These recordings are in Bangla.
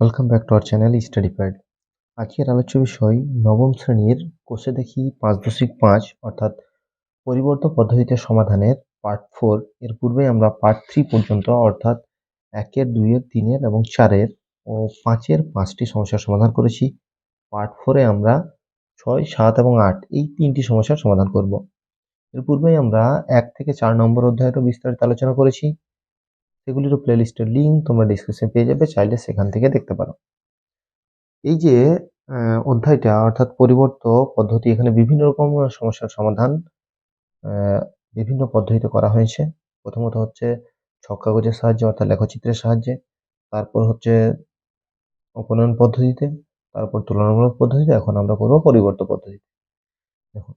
Welcome back to our channel study pad আজকের আলোচ্য বিষয় নবম শ্রেণির কোষে দেখি পাঁচ দশমিক পাঁচ, অর্থাৎ পরিবর্ত পদ্ধতিতে সমাধানের পার্ট ফোর। এর পূর্বে আমরা পার্ট থ্রি পর্যন্ত, অর্থাৎ একের, দুইয়ের, তিনের এবং চারের ও পাঁচের পাঁচটি সমস্যার সমাধান করেছি। পার্ট ফোরে আমরা ছয়, সাত এবং আট, এই তিনটি সমস্যার সমাধান করব। এর পূর্বেই আমরা এক থেকে চার নম্বর অধ্যায়েরও বিস্তারিত আলোচনা করেছি। সেগুলিরও প্লেলিস্টের লিঙ্ক তোমরা ডিসক্রিপশনে পেয়ে যাবে, চাইলে সেখান থেকে দেখতে পারো। এই যে অধ্যায়টা অর্থাৎ পরিবর্ত পদ্ধতি, এখানে বিভিন্ন রকম সমস্যার সমাধান বিভিন্ন পদ্ধতিতে করা হয়েছে। প্রথমত হচ্ছে ছক কাগজের সাহায্যে, অর্থাৎ লেখচিত্রের সাহায্যে। তারপর হচ্ছে অপনয়ন পদ্ধতিতে, তারপর তুলনামূলক পদ্ধতিতে, এখন আমরা করব পরিবর্ত পদ্ধতিতে। দেখো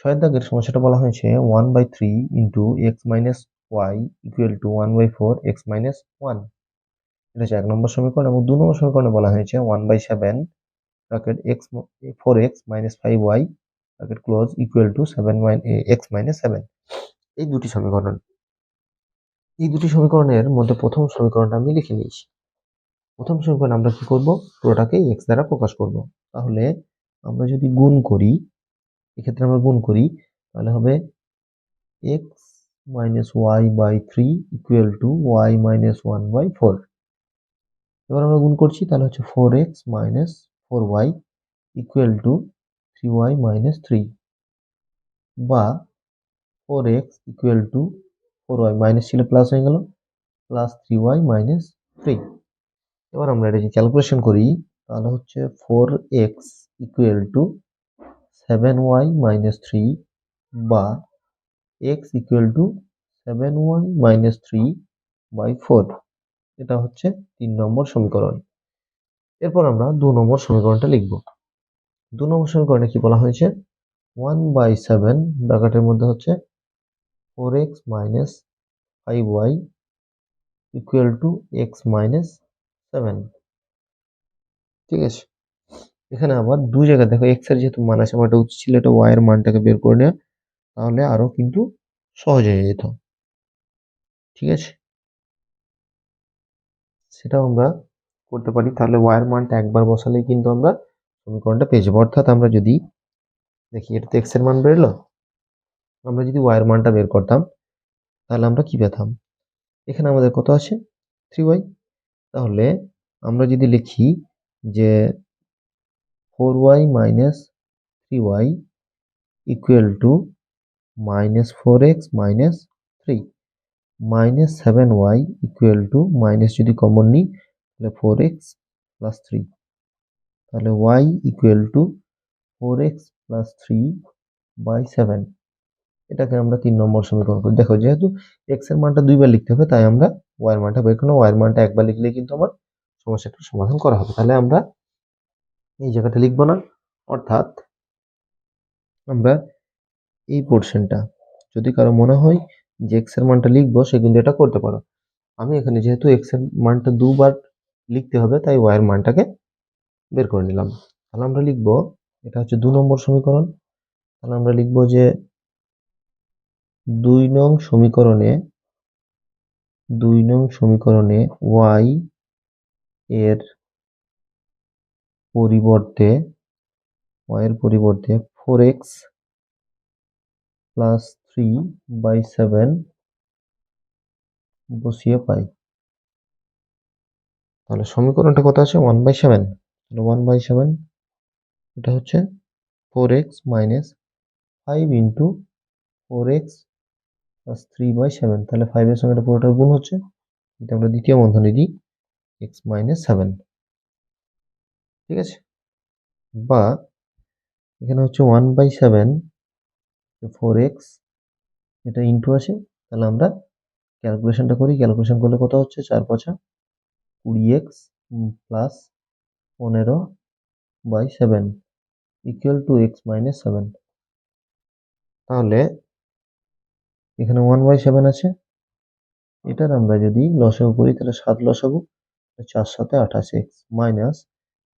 ছয়ের দাগের সমস্যাটা বলা হয়েছে one by three into X minus Y equal to one by four X minus one এটা হচ্ছে এক নম্বর সমীকরণ এবং দু নম্বর সমীকরণে বলা হয়েছে one by seven bracket X four X minus five Y bracket close equal to seven minus X minus seven এই দুটি সমীকরণ, এই দুটি সমীকরণের মধ্যে প্রথম সমীকরণটা আমি লিখে নিয়েছি। প্রথম সমীকরণ আমরা কি করব? পুরোটাকে এক্স দ্বারা প্রকাশ করব। তাহলে আমরা যদি গুণ করি, এক্ষেত্রে আমরা গুণ করি, তাহলে হবে X minus Y by three equal to Y minus one by four এবার আমরা গুণ করছি, তাহলে হচ্ছে four X minus four Y equal to three Y minus three বা four X equal to four Y minus ছিল প্লাস হয়ে গেল plus three Y minus three এবার আমরা এটা ক্যালকুলেশন করি, তাহলে হচ্ছে four X equal to seven Y minus three বা X equal to seven Y minus three by four এটা হচ্ছে তিন নম্বর সমীকরণ। এরপর আমরা দু নম্বর সমীকরণটা লিখব। দু নম্বর সমীকরণে কি বলা হয়েছে? ওয়ান বাই সেভেন ব্র্যাকেটের মধ্যে হচ্ছে four X minus five Y equal to X minus seven ঠিক আছে? এখানে আবার দুই জায়গায় দেখো এক্সের যেহেতু মান আছে, আমার এটা উচিত ছিল এটা ওয়াই এর মানটাকে বের করে নেওয়া। তাহলে আরও কিন্তু সহজ হয়ে যেত। ঠিক আছে? সেটাও আমরা করতে পারি। তাহলে ওয়াই এর মানটা একবার বসালেই কিন্তু আমরা সমীকরণটা পেয়ে যাব। অর্থাৎ আমরা যদি দেখি, এটা তো এক্সের মান বেরোলো। আমরা যদি ওয়াই এর মানটা বের করতাম, তাহলে আমরা কি পেতাম? এখানে আমাদের কত আছে? থ্রি ওয়াই তাহলে আমরা যদি লিখি যে four Y minus three Y equal to minus four X minus three minus seven Y equal to minus যদি কমন নিই, তাহলে ফোর এক্স প্লাস থ্রি তাহলে Y equal to four X plus three by seven এটাকে আমরা তিন নম্বর সমীকরণ করি। দেখো, যেহেতু এক্সের মানটা দুইবার লিখতে হবে, তাই আমরা ওয়াই এর মানটা বের করলাম। ওয়াই এর মানটা একবার লিখলেই কিন্তু আমার সমস্যাটার সমাধান করা হবে। তাহলে আমরা এই জায়গাটা লিখব না। অর্থাৎ আমরা এই পোর্শনটা যদি কারও মনে হয় যে এক্সের মানটা লিখব, সে কিন্তু এটা করতে পারো। আমি এখানে যেহেতু এক্সের মানটা দুবার লিখতে হবে, তাই ওয়াই এর মানটাকে বের করে নিলাম। তাহলে আমরা লিখব, এটা হচ্ছে দু নম্বর সমীকরণ। তাহলে আমরা লিখব যে দুই নং সমীকরণে, দুই নং সমীকরণে ওয়াই এর পরিবর্তে ওয়াই এর পরিবর্তে four X plus three by seven বসিয়ে পাই। তাহলে সমীকরণটা কত আছে? ওয়ান বাই সেভেন তাহলে ওয়ান বাই সেভেন এটা হচ্ছে four X minus five into four X plus three by seven তাহলে ফাইভের সঙ্গে এটা পুরোটার গুণ হচ্ছে, এটা আমরা দ্বিতীয় বন্ধনে দিই এক্স মাইনাস সেভেন ঠিক আছে? বা এখানে হচ্ছে one by seven four X এটা ইন্টু আছে তাহলে আমরা ক্যালকুলেশনটা করি। ক্যালকুলেশন করলে কত হচ্ছে? চার পাঁচা কুড়ি এক্স প্লাস পনেরো by seven equal to X minus seven তাহলে এখানে ওয়ান বাই সেভেন আছে। এটার আমরা যদি লসাগু করি, তাহলে সাত লসাগু চার সাথে আঠাশ এক্স মাইনাস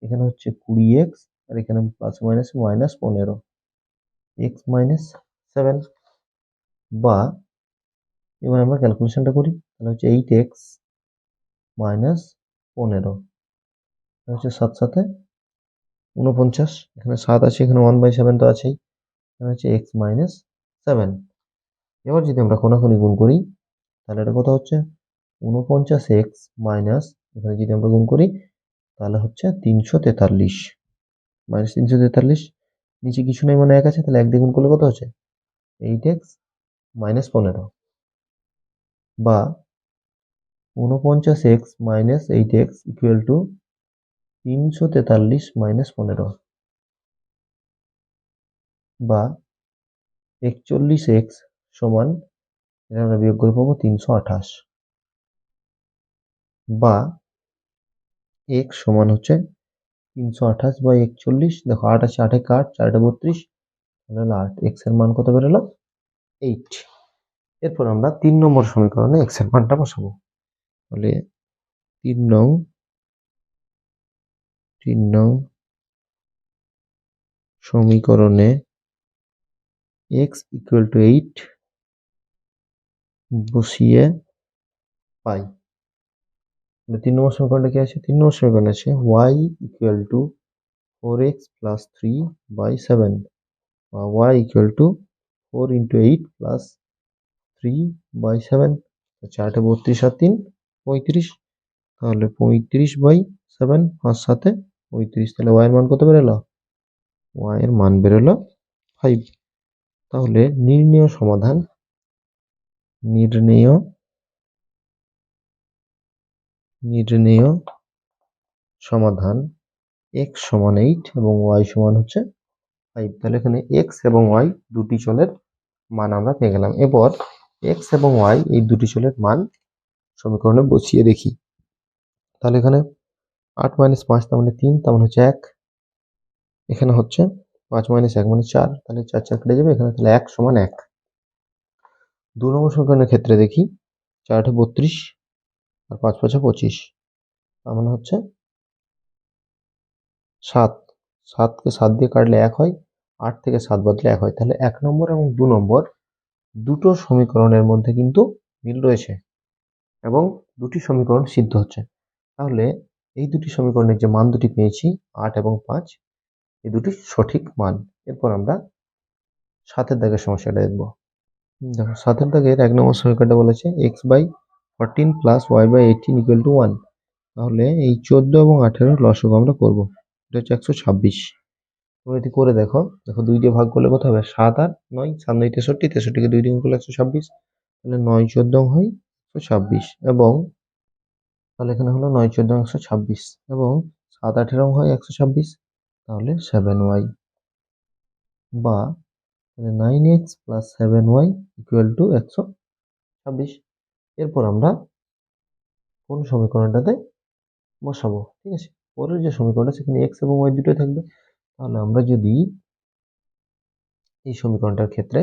এখানে হচ্ছে কুড়ি এক্স আর এখানে প্লাস মাইনাস মাইনাস পনেরো। এক্স মাইনাস সেভেন বা এবার আমরা ক্যালকুলেশনটা করি, তাহলে হচ্ছে এইট এক্স মাইনাস পনেরো হচ্ছে সাত সাথে উনপঞ্চাশ এখানে সাত আছে, এখানে ওয়ান বাই সেভেন তো আছেই এখানে হচ্ছে এক্স মাইনাস সেভেন এবার যদি আমরা কোনাকুনি গুণ করি, তাহলে এটা কত হচ্ছে? উনপঞ্চাশ এক্স মাইনাস এখানে যদি আমরা গুণ করি, তাহলে হচ্ছে তিনশো তেতাল্লিশ মাইনাস তিনশো তেতাল্লিশ, নিচে কিছু নেই মানে এক আছে, তাহলে এক গুণ করলে কত হচ্ছে? এইট এক্স মাইনাস পনেরো বা উনপঞ্চাশ x minus eight x equal to তিনশো তেতাল্লিশ মাইনাস পনেরো বা একচল্লিশ এক্স সমান এটা আমরা বিয়োগ করে পাবো তিনশো আঠাশ বা এক্স সমান হচ্ছে তিনশো আঠাশ বা একচল্লিশ। দেখো আট আছে, আটে কাট, চারটে বত্রিশ। আট এক্সের মান কত বেরোলো? এইট এরপর আমরা তিন নম্বর সমীকরণে এক্সের মানটা বসাবো। তাহলে তিন নং তিন নং সমীকরণে এক্স ইকুয়াল টু এইট বসিয়ে পাই। তিন নম্বর সমীকরণটা কি আছে? তিন নম্বর সমীকরণ আছে y equal to four x plus three by seven বা y equal to four into eight plus three by seven চারটে বত্রিশ আর তিন, পঁয়ত্রিশ। তাহলে পঁয়ত্রিশ বাই সেভেন পাঁচ সাথে পঁয়ত্রিশ। তাহলে ওয়াইয়ের মান কত বেরোলো? ওয়াইয়ের মান বেরোলো ফাইভ তাহলে নির্ণেয় সমাধান, নির্ণেয় নির্ণেয় সমাধান এক্স সমান এইট এবং ওয়াই সমান হচ্ছে ফাইভ তাহলে এখানে এক্স এবং ওয়াই দুটি চলের মান আমরা পেয়ে গেলাম। এরপর এক্স এবং ওয়াই এই দুটি চলের মান সমীকরণে বসিয়ে দেখি। তাহলে এখানে আট মাইনাস পাঁচ তার মানে তিন, তার মানে হচ্ছে এক। এখানে হচ্ছে পাঁচ মাইনাস এক মানে চার, তাহলে চার চার কেটে যাবে, এখানে তাহলে এক সমান এক। দু নম্বর সমীকরণের ক্ষেত্রে দেখি, চার আটে বত্রিশ আর পাঁচ পাঁচে পঁচিশ, তার মানে হচ্ছে সাত। সাতকে সাত দিয়ে কাটলে এক হয় আট থেকে সাত বাদলে এক হয়। তাহলে এক নম্বর এবং দু নম্বর দুটো সমীকরণের মধ্যে কিন্তু মিল রয়েছে এবং দুটি সমীকরণ সিদ্ধ হচ্ছে। তাহলে এই দুটি সমীকরণের যে মান দুটি পেয়েছি, আট এবং পাঁচ, এই দুটি সঠিক মান। এরপর আমরা সাতের দাগের সমস্যাটা দেখব। দেখো, সাতের দাগের এক নম্বর সমীকরণটা বলেছে x by fourteen plus y by eighteen equal to one তাহলে এই চোদ্দ এবং আঠেরো লসক আমরা করব। এটা হচ্ছে একশো ছাব্বিশ। তুমি যদি করে দেখো। দেখো দুই দিয়ে ভাগ করলে কত হবে? সাত আর নয়, সাত, নয়, তেষট্টি। তেষট্টিকে দুই দিয়ে করলে একশো ছাব্বিশ। তাহলে নয়, চোদ্দ হয় একশো ছাব্বিশ। এবং তাহলে এখানে হলো নয়, চোদ্দ, একশো ছাব্বিশ। এবং সাত আঠেরো হয় একশো ছাব্বিশ। তাহলে সেভেন ওয়াই বা তাহলে nine x plus seven y equal to একশো ছাব্বিশ। এরপর আমরা কোন সমীকরণটাতে বসাবো? ঠিক আছে? পরের যে সমীকরণটা, সেখানে এক্স এবং ওয়াই দুটোই থাকবে। তাহলে আমরা যদি এই সমীকরণটার ক্ষেত্রে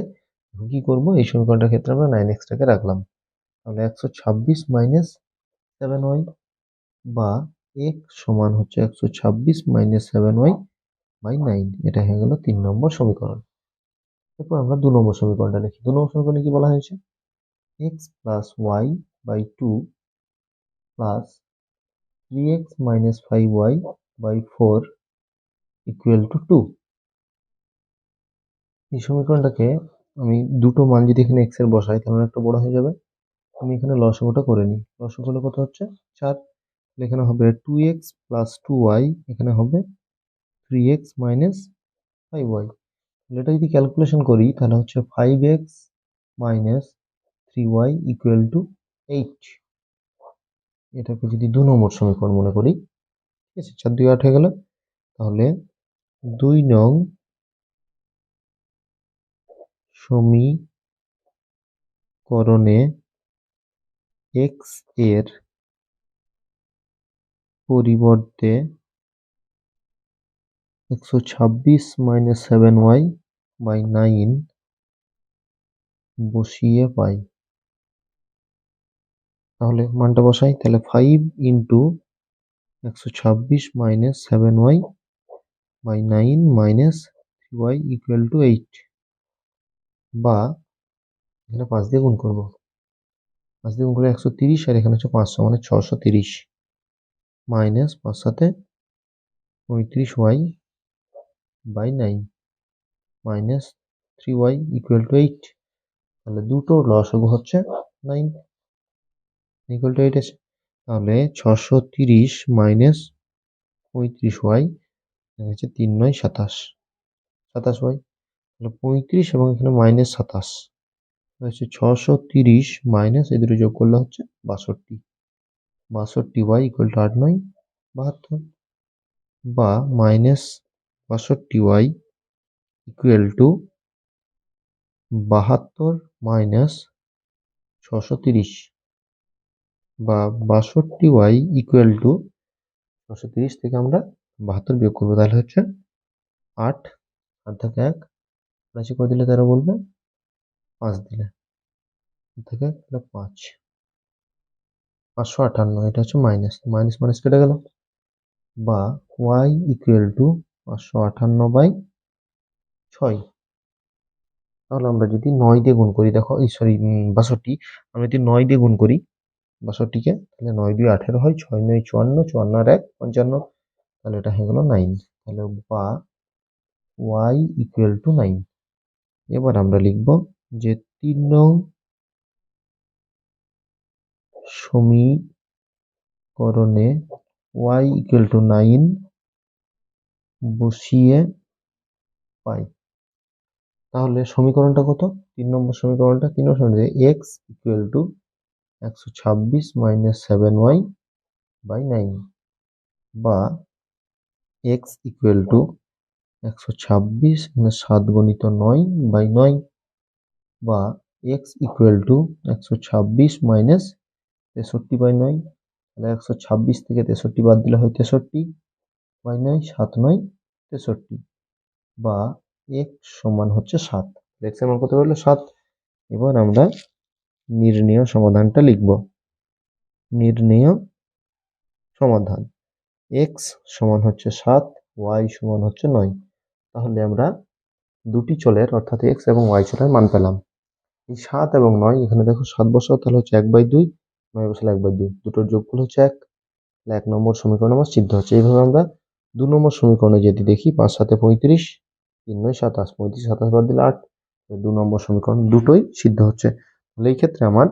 কি করব? এই সমীকরণটার ক্ষেত্রে আমরা নাইন এক্সটাকে রাখলাম। তাহলে একশো ছাব্বিশ মাইনাস সেভেন ওয়াই বা এক্স সমান হচ্ছে একশো ছাব্বিশ minus seven y by nine এটা হয়ে গেল তিন নম্বর সমীকরণ। এরপর আমরা দু নম্বর সমীকরণটা লিখি দু নম্বর সমীকরণে কি বলা হয়েছে? X plus y by two plus three x minus five y by four equal to two এই সমীকরণটাকে আমি দুটো মান যদি এখানে এক্সের বসাই, তাহলে একটা বড় হয়ে যাবে। আমি এখানে লসগোটা করে নিই। লসগ হলে কত হচ্ছে? চার। এখানে হবে two x plus two y এখানে হবে three x minus five y এটা যদি ক্যালকুলেশন করি, তাহলে হচ্ছে five x minus three y equal to eight এটাকে যদি দু নম্বর সমীকরণ মনে করি, ঠিক আছে? চার দুই আট হয়ে গেল। তাহলে দুই নং সমীকরণে এক্সের পরিবর্তে একশো ছাব্বিশ minus seven y by nine বসিয়ে পাই। তাহলে মানটা বসাই, তাহলে ফাইভ ইন্টু একশো ছাব্বিশ minus seven y by nine minus three y equal to eight বা এখানে পাঁচ দিয়ে গুণ করব। পাঁচ দিয়ে গুণ করলে একশো তিরিশ আর এখানে হচ্ছে পাঁচশো মানে ছশো তিরিশ। মাইনাস পাঁচ সাথে পঁয়ত্রিশ y by nine minus three y equal to eight তাহলে দুটো লসগু হচ্ছে নাইন ইকুয়াল টু এইট আছে। তাহলে ছশো তিরিশ মাইনাস পঁয়ত্রিশ ওয়াই হচ্ছে তিন নয় সাতাশ। সাতাশ ওয়াই তাহলে পঁয়ত্রিশ এবং এখানে মাইনাস সাতাশ। হচ্ছে ছশো তিরিশ মাইনাস এই দুটো যোগ করলে হচ্ছে বাষট্টি। বাষট্টি ওয়াই ইকুয়াল টু আট নয়, বাহাত্তর। বা মাইনাস বাষট্টি ওয়াই ইকুয়াল টু বাহাত্তর মাইনাস ছশো তিরিশ। বা বাষট্টি ওয়াই ইকুয়াল টু ছশো তিরিশ থেকে আমরা বাহাত্তর বিয়োগ করব তাহলে হচ্ছে আট আট থেকে এক রাশি করে দিলে তারা বলবে, পাঁচ দিলে থেকে তাহলে পাঁচ। পাঁচশো আটান্ন, এটা হচ্ছে মাইনাস মাইনাস মাইনাস কেটে গেল। বা ওয়াই ইকুয়াল টু পাঁচশো আটান্ন বাই ছয়। তাহলে আমরা যদি নয় দিয়ে গুণ করি, দেখো, এই সরি বাষট্টি, আমরা যদি নয় দিয়ে গুণ করি, বাষট্টিকে, তাহলে নয় দুই আঠেরো হয় ছয় নয় চুয়ান্ন চুয়ান্ন আর এক, পঞ্চান্ন। তাহলে এটা হয়ে গেল নাইন তাহলে বা ওয়াই ইকুয়াল টু নাইন এবার আমরা লিখব যে তিন নং সমীকরণে ওয়াই ইকুয়াল টু নাইন বসিয়ে পাই। তাহলে সমীকরণটা কত? তিন নম্বর সমীকরণটা তিন নম্বর সমীকরণ এক্স ইকুয়াল টু একশো ছাব্বিশ minus seven y by nine বা এক্স ইকুয়াল টু একশো ছাব্বিশ মানে সাত গণিত নয় বাই নয় বা এক্স ইকুয়াল টু একশো ছাব্বিশ মাইনাস তেষট্টি বাই নয়। তাহলে একশো ছাব্বিশ থেকে তেষট্টি বাদ দিলে হয় তেষট্টি বাই নয়, সাত নয়, তেষট্টি বা এক্স সমান হচ্ছে সাত। এক্সের মান কত হলো? সাত। এবার আমরা নির্ণেয় সমাধানটা লিখব। নির্ণেয় সমাধান। এক্স সমান হচ্ছে সাত, ওয়াই সমান হচ্ছে নয়। তাহলে আমরা দুটি চলের অর্থাৎ এক্স এবং ওয়াই চলের মান পেলাম। এই সাত এবং নয়, এখানে দেখো সাত বসাও, তাহলে হচ্ছে এক বাই দুই, নয় বসালে এক বাই দুই। দুটোর যোগফল হচ্ছে এক। তাহলে এক নম্বর সমীকরণ আমার সিদ্ধ হচ্ছে। এইভাবে আমরা দু নম্বর সমীকরণে যদি দেখি, পাঁচ, সাতে পঁয়ত্রিশ, তিন, নয়, সাতাশ, পঁয়ত্রিশ, সাতাশ বাদ দিলে আট দু নম্বর সমীকরণ দুটোই সিদ্ধ হচ্ছে। তাহলে এই ক্ষেত্রে আমার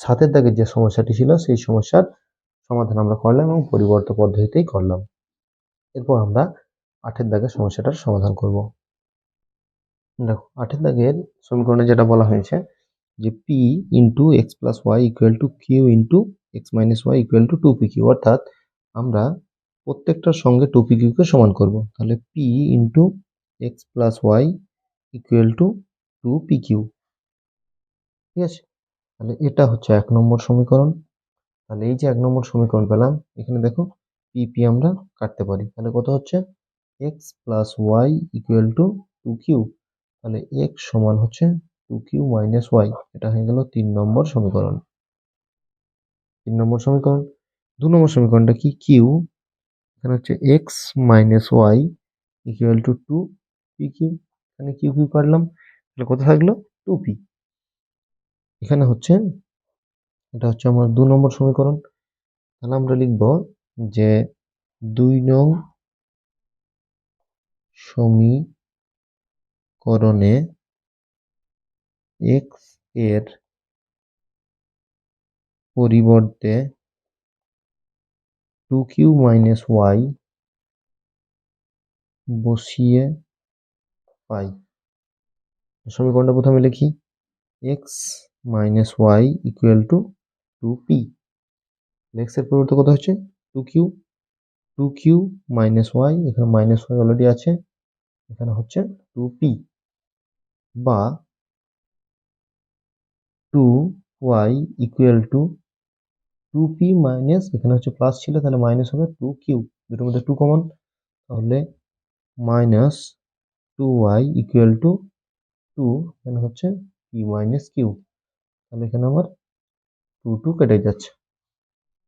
সাতের দাগের যে সমস্যাটি ছিল, সেই সমস্যার সমাধান আমরা করলাম এবং পরিবর্ত পদ্ধতিতেই করলাম। এরপর আমরা আটের দাগের সমস্যাটার সমাধান করব। দেখো, আটের দাগের সমীকরণে যেটা বলা হয়েছে যে p into x plus y equal to q into x minus y equal to two p q অর্থাৎ আমরা প্রত্যেকটার সঙ্গে টু পি কিউকে সমান করব। তাহলে p into x plus y equal to two p q ঠিক আছে? তাহলে এটা হচ্ছে এক নম্বর সমীকরণ। তাহলে এই যে এক নম্বর সমীকরণ পেলাম, এখানে দেখো পি পি আমরা কাটতে পারি। তাহলে কত হচ্ছে? X plus y equal to two q তাহলে এক্স সমান হচ্ছে টু কিউ মাইনাস ওয়াই এটা হয়ে গেল তিন নম্বর সমীকরণ। তিন নম্বর সমীকরণ। দু নম্বর সমীকরণটা কি? কিউ এখানে হচ্ছে x minus y equal to two p q এখানে কিউ কিউ কাটলাম তাহলে কত থাকল? টু পি এখানে হচ্ছে এটা হচ্ছে আমার দু নম্বর সমীকরণ। তাহলে আমরা লিখব যে দুই নং সমীকরণে এক্সের পরিবর্তে টু কিউ মাইনাস ওয়াই বসিয়ে পাই। সমীকরণটা প্রথমে লিখি x minus y equal to two p এক্সের পরিবর্তে কত হচ্ছে? Two q two q minus y এখানে মাইনাস ওয়াই অলরেডি আছে। এখানে হচ্ছে টু পি বা two y equal to two p minus এখানে হচ্ছে প্লাস ছিল, তাহলে মাইনাস হবে টু কিউ দুটোর মধ্যে টু কমন তাহলে minus two y equal to two এখানে হচ্ছে পি মাইনাস কিউ তাহলে এখানে আমার টু টু কেটে যাচ্ছে।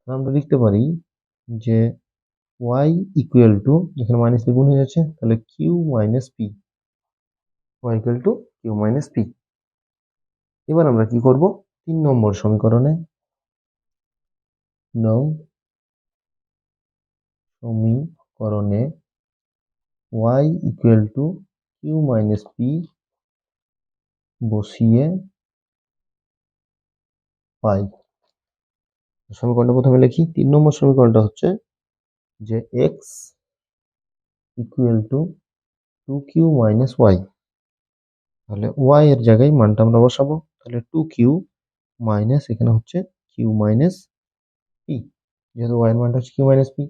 আমরা লিখতে পারি যে ওয়াই ইকুয়াল টু এখানে মাইনাস গুণ হয়ে যাচ্ছে, তাহলে q minus p y equal to q minus p এবার আমরা কি করব? তিন নম্বর সমীকরণে নং সমীকরণে y equal to q minus p বসিয়ে পাই। সমীকরণটা প্রথমে লিখি। তিন নম্বর সমীকরণটা হচ্ছে যে x equal to two q minus y তাহলে ওয়াই এর জায়গায় মানটা আমরা বসাবো। তাহলে টু কিউ মাইনাস এখানে হচ্ছে কিউ মাইনাস পি যেহেতু ওয়াই এর মানটা হচ্ছে q minus p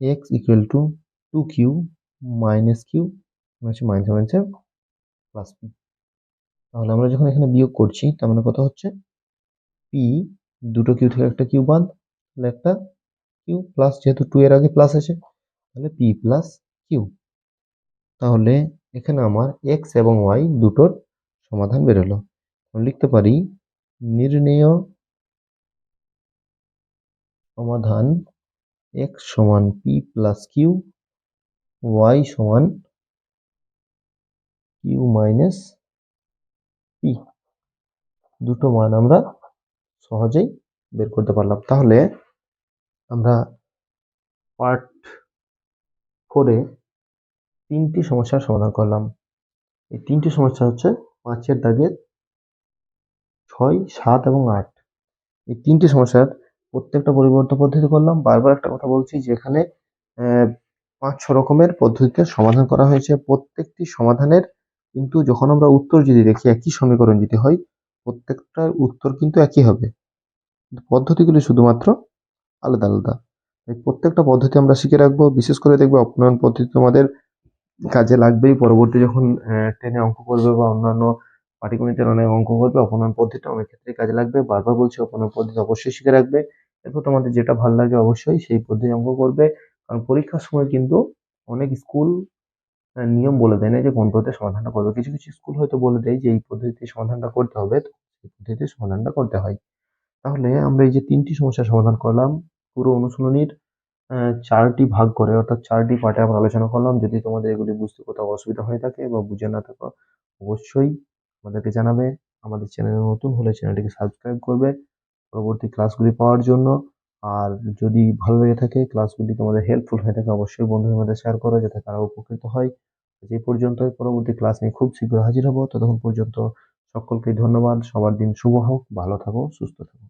x equal to two q minus q হচ্ছে মাইনাস মাইনাসে প্লাস পি তাহলে আমরা যখন এখানে বিয়োগ করছি, তার মানে কত হচ্ছে? পি দুটো কিউ থেকে একটা কিউ বাদ, তাহলে একটা কিউ প্লাস যেহেতু টু এর আগে প্লাস আছে, তাহলে পি প্লাস কিউ তাহলে এখানে আমার এক্স এবং ওয়াই দুটোর সমাধান বেরোলো। লিখতে পারি, নির্ণেয় সমাধান এক্স সমান পি প্লাস কিউ ওয়াই সমান কিউ মাইনাস পি দুটো মান আমরা সহজেই বের করতে পারলাম। তাহলে আমরা পার্ট ফোরে তিনটি সমস্যার সমাধান করলাম। এই তিনটি সমস্যা হচ্ছে পাঁচের দাগের ছয়, সাত এবং আট। এই তিনটি সমস্যার প্রত্যেকটা পরিবর্তন পদ্ধতি করলাম। বারবার একটা কথা বলছি যে এখানে পাঁচ ছ রকমের পদ্ধতিতে সমাধান করা হয়েছে। প্রত্যেকটি সমাধানের কিন্তু যখন আমরা উত্তর যদি দেখি, একই সমীকরণ যদি হয় প্রত্যেকটার উত্তর কিন্তু একই হবে। পদ্ধতিগুলি শুধুমাত্র আলাদা আলাদা। এই প্রত্যেকটা পদ্ধতি আমরা শিখে রাখব। বিশেষ করে দেখব অপনয়ন পদ্ধতি তোমাদের কাজে লাগবেই। পরবর্তী যখন টেনে অঙ্ক করবে বা অন্যান্য পাটিগণিতের অনেক অঙ্ক করবে অপনয়ন পদ্ধতিটা অনেক ক্ষেত্রে কাজে লাগবে। বারবার বলছি অপনয়ন পদ্ধতি অবশ্যই শিখে রাখবে। এরপর তোমাদের যেটা ভালো লাগে অবশ্যই সেই পদ্ধতি অঙ্ক করবে। কারণ পরীক্ষার সময় কিন্তু অনেক স্কুল নিয়ম বলে দেয় না যে কোন পদ্ধতিতে সমাধানটা করবে। কিছু কিছু স্কুল হয়তো বলে দেয় যে এই পদ্ধতিতে সমাধানটা করতে হবে সেই পদ্ধতিতে সমাধানটা করতে হয়। তাহলে আমরা এই যে তিনটি সমস্যার সমাধান করলাম, পুরো অনুশীলনীর চারটি ভাগ করে, অর্থাৎ চারটি পার্টে আমরা আলোচনা করলাম। যদি তোমাদের এগুলি বুঝতে কোথাও অসুবিধা হয়ে থাকে বা বুঝে না থাকো, অবশ্যই আমাদেরকে জানাবে। আমাদের চ্যানেলে নতুন হলে চ্যানেলটিকে সাবস্ক্রাইব করবে। পরবর্তী ক্লাসগুলি পাওয়ার জন্য আর যদি ভালো লেগে থাকে ক্লাসগুলি তোমাদের হেল্পফুল হয়ে থাকে, অবশ্যই বন্ধুদের মধ্যে শেয়ার করো যাতে তারা উপকৃত হয়। যে পর্যন্ত পরবর্তী ক্লাস নিয়ে খুব শীঘ্র হাজির হব। ততক্ষণ পর্যন্ত সকলকে ধন্যবাদ। সবার দিন শুভ হোক, ভালো থাকো, সুস্থ থাকো।